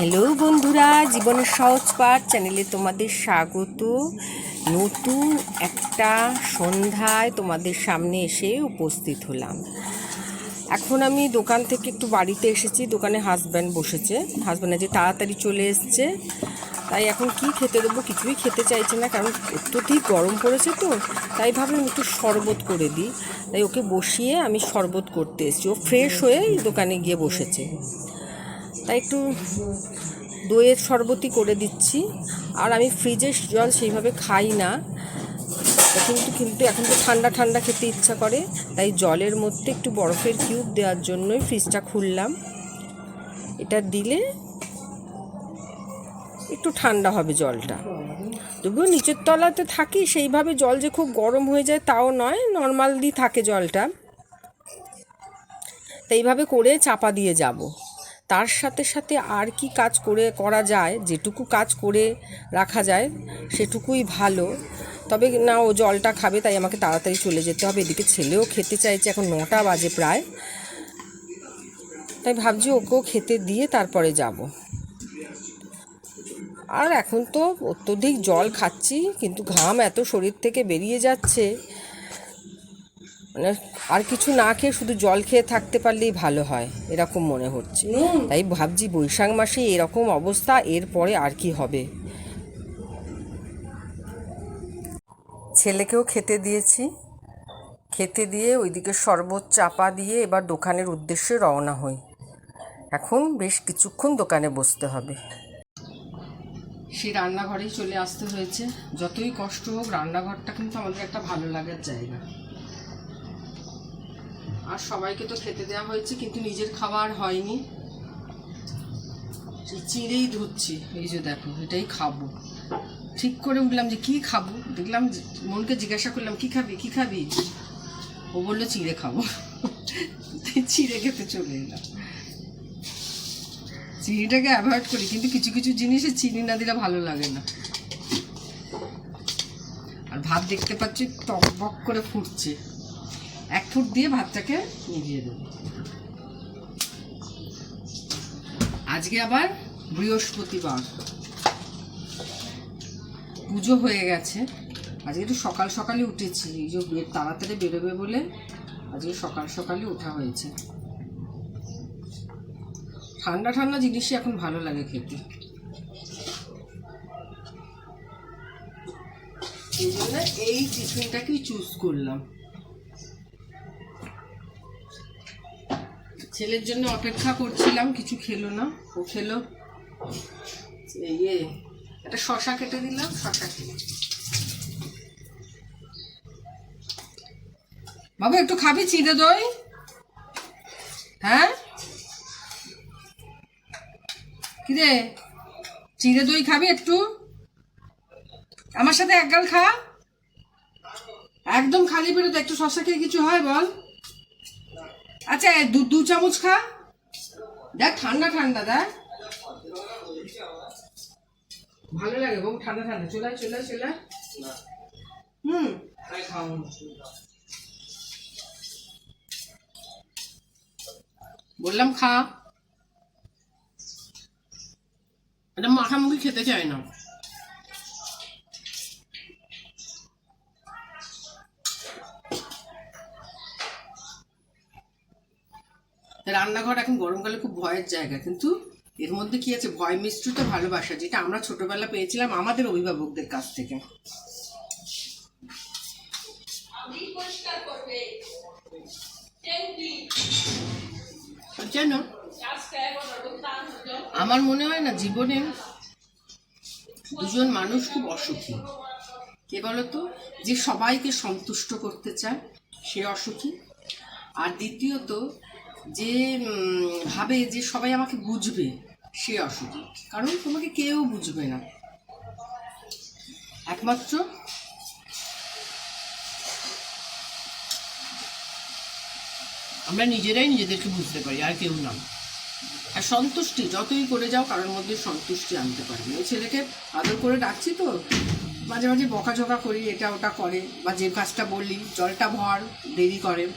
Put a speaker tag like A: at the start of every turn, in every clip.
A: Hello বন্ধুরা, জীবনের সহজ পাঠ চ্যানেলে তোমাদের স্বাগত। নতুন একটা সন্ধ্যায় তোমাদের সামনে এসে উপস্থিত হলাম। এখন আমি দোকান থেকে একটু বাড়িতে এসেছি, দোকানে হাজব্যান্ড বসেছে। হাজব্যান্ড যে তাড়াতাড়ি চলে এসছে। তাই এখন কি খেতে দেবো কিছুই খেতে চাইছে না, কারণ অত্যধিক গরম পড়েছে তো, তাই ভাবলাম একটু শরবত করে দিই। তাই ওকে বসিয়ে আমি শরবত করতে এসেছি। ও ফ্রেশ হয়ে দোকানে গিয়ে বসেছে। তাই একটু দইয়ের শরবতই করে দিচ্ছি। আর আমি ফ্রিজের জল সেইভাবে খাই না। কিন্তু কিন্তু এখন তো ঠান্ডা ঠান্ডা খেতে ইচ্ছা করে। তাই জলের মধ্যে একটু বরফের কিউব দেওয়ার জন্যই ফ্রিজটা খুললাম। এটা দিলে একটু ঠান্ডা হবে জলটা। তবুও নিচের তলাতে থাকি, সেইভাবে জল যে খুব গরম হয়ে যায় তাও নয় নর্মালি থাকে জলটা। তো এইভাবে করে চাপা দিয়ে যাব। তার সাথে সাথে আর কি কাজ করে করা যায়, যেটুকু কাজ করে রাখা যায়, সেটুকুই ভালো। তবে না, ও জলটা খাবে, তাই আমাকে তাড়াতাড়ি চলে যেতে হবে। এদিকে ছেলেও খেতে চাইছে, এখন নটা বাজে প্রায়। তাই ভাবছি ওকেও খেতে দিয়ে তারপরে যাব। আর এখন তো অত্যধিক জল খাচ্ছি, কিন্তু ঘাম এত শরীর থেকে বেরিয়ে যাচ্ছে। মানে আর কিছু না খেয়ে শুধু জল খেয়ে থাকতে পারলেই ভালো হয় এরকম মনে হচ্ছে। তাই ভাবছি বৈশাখ মাসে এরকম অবস্থা এরপরে আর কি হবে। ছেলেকেও খেতে দিয়েছি। খেতে দিয়ে ওইদিকে শরবত চাপা দিয়ে এবার দোকানের উদ্দেশ্যে রওনা হই। এখন বেশ কিছুক্ষণ দোকানে বসতে হবে। সেই রান্নাঘরেই চলে আসতে হয়েছে। যতই কষ্ট হোক রান্নাঘরটা কিন্তু আমাদের একটা ভালো লাগার জায়গা। আর সবাইকে তো খেতে দেওয়া হয়েছে, কিন্তু নিজের খাবার হয়নি। চিড়েই ধরছি এই যে দেখো, এটাই খাব। ঠিক করে উঠলাম যে কি খাব? দেখলাম মনকে জিজ্ঞাসা করলাম, কি খাবি? কি খাবি? ও বলল, চিড়ে খাব। চিড়ে খেতে চলে এলাম। চিনিটাকে অ্যাভয়েড করি, কিন্তু কিছু কিছু জিনিসে চিনি না দিলে ভালো লাগে না। আর ভাত দেখতে পাচ্ছি টক বক করে ফুটছে। এক ফুট দিয়ে ভাতটাকে নিভিয়ে দেবো। আজকে আবার বৃহস্পতিবার। পুজো হয়ে গেছে। আজকে একটু সকাল সকালে উঠেছি। এই যে তাড়াতাড়ি বেরোবে বলে আজকে সকাল সকালে ওঠা হয়েছে। ঠান্ডা ঠান্ডা জিনিসই এখন ভালো লাগে খেতে। এই জন্য এই টিফিনটাকেই চুজ করলাম। ছেলের জন্য অপেক্ষা করছিলাম, কিছু খেলো না। ও খেলো। ইয়ে একটা শশা কেটে দিলাম শশা খেলো। বাবা, একটু খাবি চিড়ে দই? হ্যাঁ? কিরে চিড়ে দই খাবি একটু? আমার সাথে এক গাল খা। একদম খালি পেটে একটু শশা খেয়ে কিছু হয় বল। আচ্ছা দু দু চামচ খা। দেখ, ঠান্ডা ঠান্ডা, দেখ। ভালো লাগে বউ ঠান্ডা ঠান্ডা। চলে চলে চলে। হুম। বললাম খা। এটা মাখামুখি খেতে চায় না। রান্নাঘর এখন গরমকালে খুব ভয়ের জায়গা কিন্তু এর মধ্যে কি আছে? ভয় মিশ্রিত ভালোবাসা যেটা আমরা ছোটবেলা পেয়েছিলাম আমাদের অভিভাবকদের কাছ থেকে। জানো আমার মনে হয় না জীবনে দুজন মানুষ খুব অসুখী। কে বলতো? যে সবাইকে সন্তুষ্ট করতে চায় সে অসুখী। আর দ্বিতীয়ত যে ভাবে যে সবাই আমাকে বুঝবে, সে অসুখী। কারণ তোমাকে কেউ বুঝবে না। একমাত্র আমরা নিজেরাই নিজেদেরকে বুঝতে পারি, আর কেউ না। আর সন্তুষ্টি, যতই করে যাও, কারোর মধ্যে সন্তুষ্টি আনতে পারবে। ওই ছেলেকে আদর করে ডাকছি তো, মাঝে মাঝে বকাঝকা করি, এটা ওটা করে, বা যে কাজটা বললি, জলটা ভর, দেরি করে।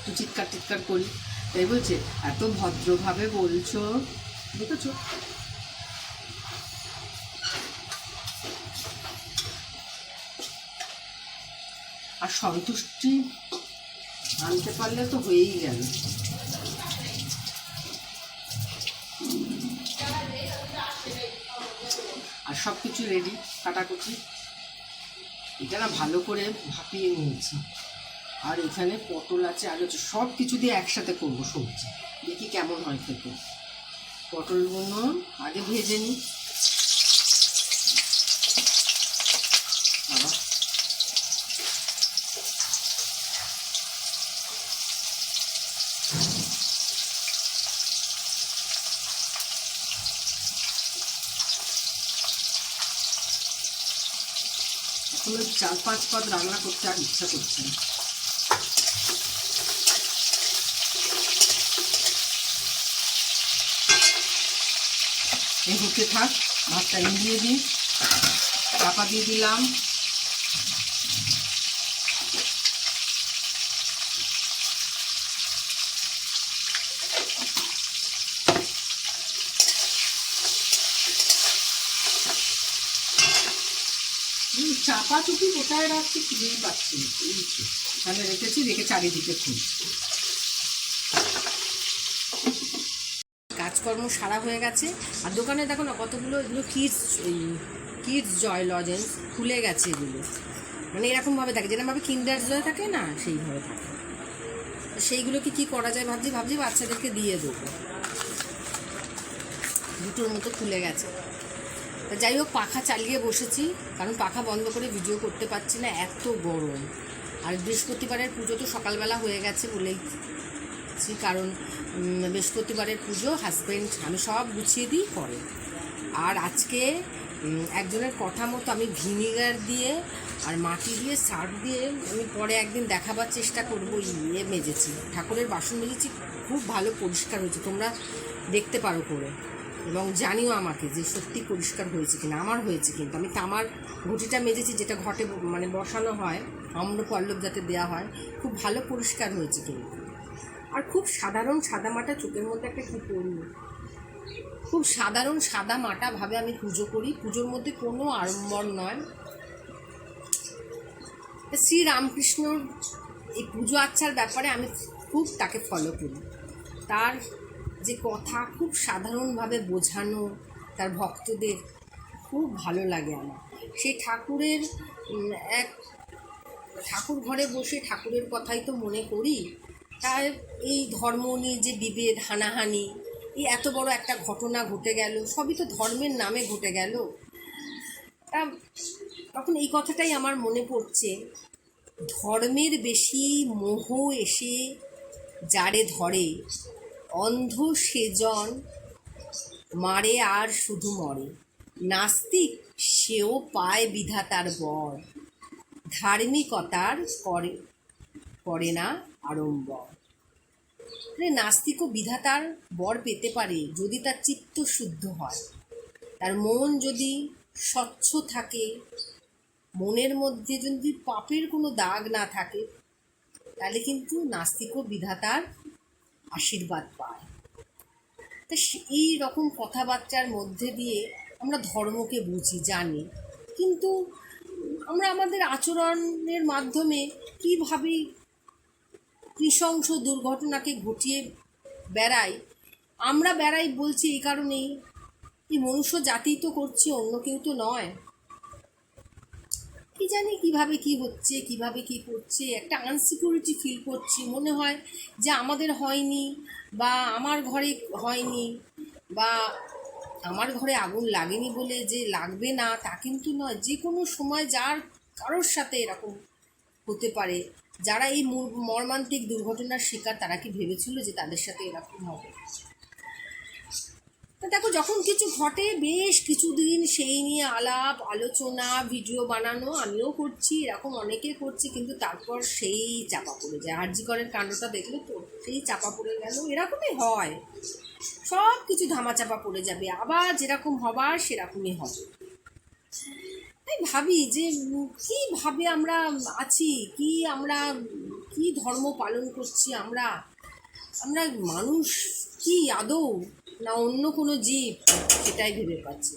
A: একটু চিৎকার টিৎকার করি। তাই বলছে, এত ভদ্রভাবে বলছো। দেখেছ? আর সন্তুষ্টি আনতে পারলে তো হয়েই গেল। আর সব কিছু রেডি কাটাকুটি। এটা না ভালো করে ভাপিয়ে নিয়েছি। আর এখানে পটল আছে, আলু আছে সব কিছু দিয়ে একসাথে করব সবজি। দেখি কেমন হয় খেতে। পটলগুলো আগে ভেজে নিই। চার পাঁচ পদ রান্না করতে আর ইচ্ছা করছে না। এই থাক, ভাতটা দিয়ে দিই। চাপা দিয়ে দিলাম। চাপা চুপি কোথায় রাখছি খুঁজেই পাচ্ছি এখানে রেখেছি, রেখে চারিদিকে খুঁজছি। কাজকর্ম সারা হয়ে গেছে। আর দোকানে দেখো না কতগুলো এগুলো কিডস কিডস জয় লজেন্স খুলে গেছে এগুলো। মানে এরকমভাবে থাকে, যেরকমভাবে কিন্ডার জয় থাকে না, সেইভাবে থাকে। সেইগুলোকে কি করা যায় ভাবছি ভাবছি বাচ্চাদেরকে দিয়ে দেবো। দুটোর মতো খুলে গেছে। তা যাই হোক, পাখা চালিয়ে বসেছি, কারণ পাখা বন্ধ করে ভিডিও করতে পারছি না, এত গরম। আর বৃহস্পতিবারের পুজো তো সকালবেলা হয়ে গেছে বলেই ছি, কারণ বৃহস্পতিবারের পুজো হাজব্যান্ড আমি সব গুছিয়ে দিই করে আর আজকে একজনের কথা মতো আমি ভিনিগার দিয়ে আর মাটি দিয়ে সার্ফ দিয়ে আমি পরে একদিন দেখাবার চেষ্টা করব ইয়ে মেজেছি। ঠাকুরের বাসন মেজেছি খুব ভালো পরিষ্কার হয়েছে তোমরা দেখতে পারো করে। এবং জানিও আমাকে যে সত্যি পরিষ্কার হয়েছে কিনা আমার হয়েছে কিন্তু। আমি তামার ঘটিটা মেজেছি যেটা ঘটে মানে বসানো হয় আম্র পল্লব যাতে দেওয়া হয় খুব ভালো পরিষ্কার হয়েছে কিন্তু। আর খুব সাধারণ সাদা মাটা চোখের মধ্যে একটা কী পড়ি খুব সাধারণ সাদা মাটা ভাবে আমি পুজো করি। পুজোর মধ্যে কোনো আড়ম্বর নয়। শ্রী রামকৃষ্ণর এই পুজো আচ্ছার ব্যাপারে আমি খুব তাকে ফলো করি। তার যে কথা খুব সাধারণভাবে বোঝানো, তার ভক্তদের খুব ভালো লাগে আমার। সেই ঠাকুরের এক ঠাকুর ঘরে বসে ঠাকুরের কথাই তো মনে করি। তার এই ধর্ম নিয়ে যে বিভেদ, হানাহানি, এই এত বড় একটা ঘটনা ঘটে গেল, সবই তো ধর্মের নামে ঘটে গেল। তা তখন এই কথাটাই আমার মনে পড়ছে, ধর্মের বেশি মোহ এসে যারে ধরে, অন্ধ সেজন মারে আর শুধু মরে। নাস্তিক সেও পায় বিধাতার বর, ধার্মিকতার করে করে না আড়ম্বর। মানে নাস্তিক ও বিধাতার বর পেতে পারে যদি তার চিত্ত শুদ্ধ হয়। তার মন যদি স্বচ্ছ থাকে, মনের মধ্যে যদি পাপের কোনো দাগ না থাকে, তাহলে কিন্তু নাস্তিক ও বিধাতার আশীর্বাদ পায়। তা এই রকম কথাবার্তার মধ্যে দিয়ে আমরা ধর্মকে বুঝি, জানি। কিন্তু আমরা আমাদের আচরণের মাধ্যমে কীভাবে নৃশংস দুর্ঘটনাকে ঘটিয়ে বেড়াই আমরা বেড়াই বলছি এই কারণেই। এই মনুষ্য জাতি তো করছে, অন্য কেউ তো নয়। কি জানি কীভাবে কি হচ্ছে, কীভাবে কি করছে, একটা আনসিকিউরিটি ফিল করছি। মনে হয় যে আমাদের হয়নি বা আমার ঘরে হয়নি বা আমার ঘরে আগুন লাগেনি বলে যে লাগবে না, তা কিন্তু নয়। যে কোনো সময় যার কারোর সাথে এরকম হতে পারে। যারা এই মর- মর্মান্তিক দুর্ঘটনার শিকার, তারা কি ভেবেছিল যে তাদের সাথে এরকম হবে? দেখো, যখন কিছু ঘটে, বেশ কিছুদিন সেই নিয়ে আলাপ, আলোচনা, ভিডিও বানানো আমিও করছি, এরকম অনেকে করছে, কিন্তু তারপর সেই চাপা পড়ে যায়। আরজিকরের কাণ্ডটা দেখলে তো সেই চাপা পড়ে গেল, এরকমই হয়। সব কিছু ধামাচাপা পড়ে যাবে। আবার যেরকম হবার, সেরকমই হবে। তাই ভাবি যে কীভাবে আমরা আছি? কি আমরা, কি ধর্ম পালন করছি আমরা? আমরা মানুষ কি আদৌ? না অন্য কোনো জীব? সেটাই ভেবে পাচ্ছি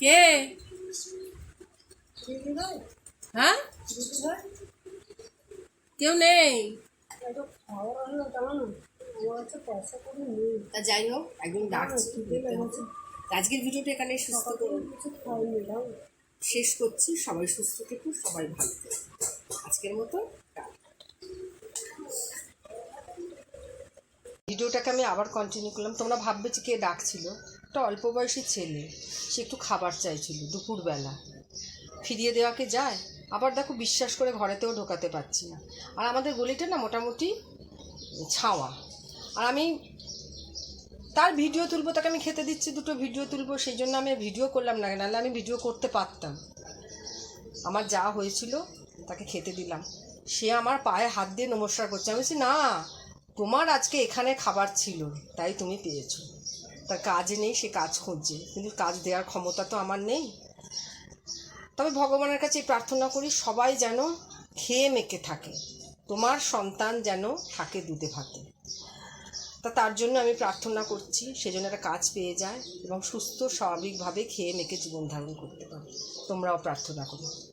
A: কে? হ্যাঁ? কেউ নেই? যাই হোক একদম ডাকছি। আজকের ভিডিওটা এখানে সুস্থ শেষ করছি। সবাই সুস্থ থেকো সবাই ভালো থেকো আজকের মতো ভিডিওটাকে আমি আবার কন্টিনিউ করলাম। তোমরা ভাববে যে কে ডাকছিল? একটা অল্প বয়সী ছেলে। সে একটু খাবার চাইছিল দুপুরবেলা। ফিরিয়ে দেওয়াকে যায়? আবার দেখো বিশ্বাস করে ঘরেতেও ঢোকাতে পারছি না। আর আমাদের গলিটা না মোটামুটি ছাওয়া। আর আমি তার ভিডিও তুলবো, তাকে আমি খেতে দিচ্ছি, দুটো ভিডিও তুলবো, সেই জন্য আমি ভিডিও করলাম না নাহলে আমি ভিডিও করতে পারতাম। আমার যা হয়েছিল, তাকে খেতে দিলাম। সে আমার পায়ে হাত দিয়ে নমস্কার করছে। আমি বলছি, না, তোমার আজকে এখানে খাবার ছিল, তাই তুমি পেয়েছ। তার কাজ নেই, সে কাজ খুঁজছে। কিন্তু কাজ দেওয়ার ক্ষমতা তো আমার নেই। তবে ভগবানের কাছে প্রার্থনা করি, সবাই যেন খেয়ে মেকে থাকে। তোমার সন্তান যেন থাকে দুধে ভাতে। তা তার জন্য আমি প্রার্থনা করছি সেজন্য একটা কাজ পেয়ে যায় এবং সুস্থ, স্বাভাবিকভাবে খেয়ে মেকে জীবন ধারণ করতে পারে। তোমরাও প্রার্থনা করো।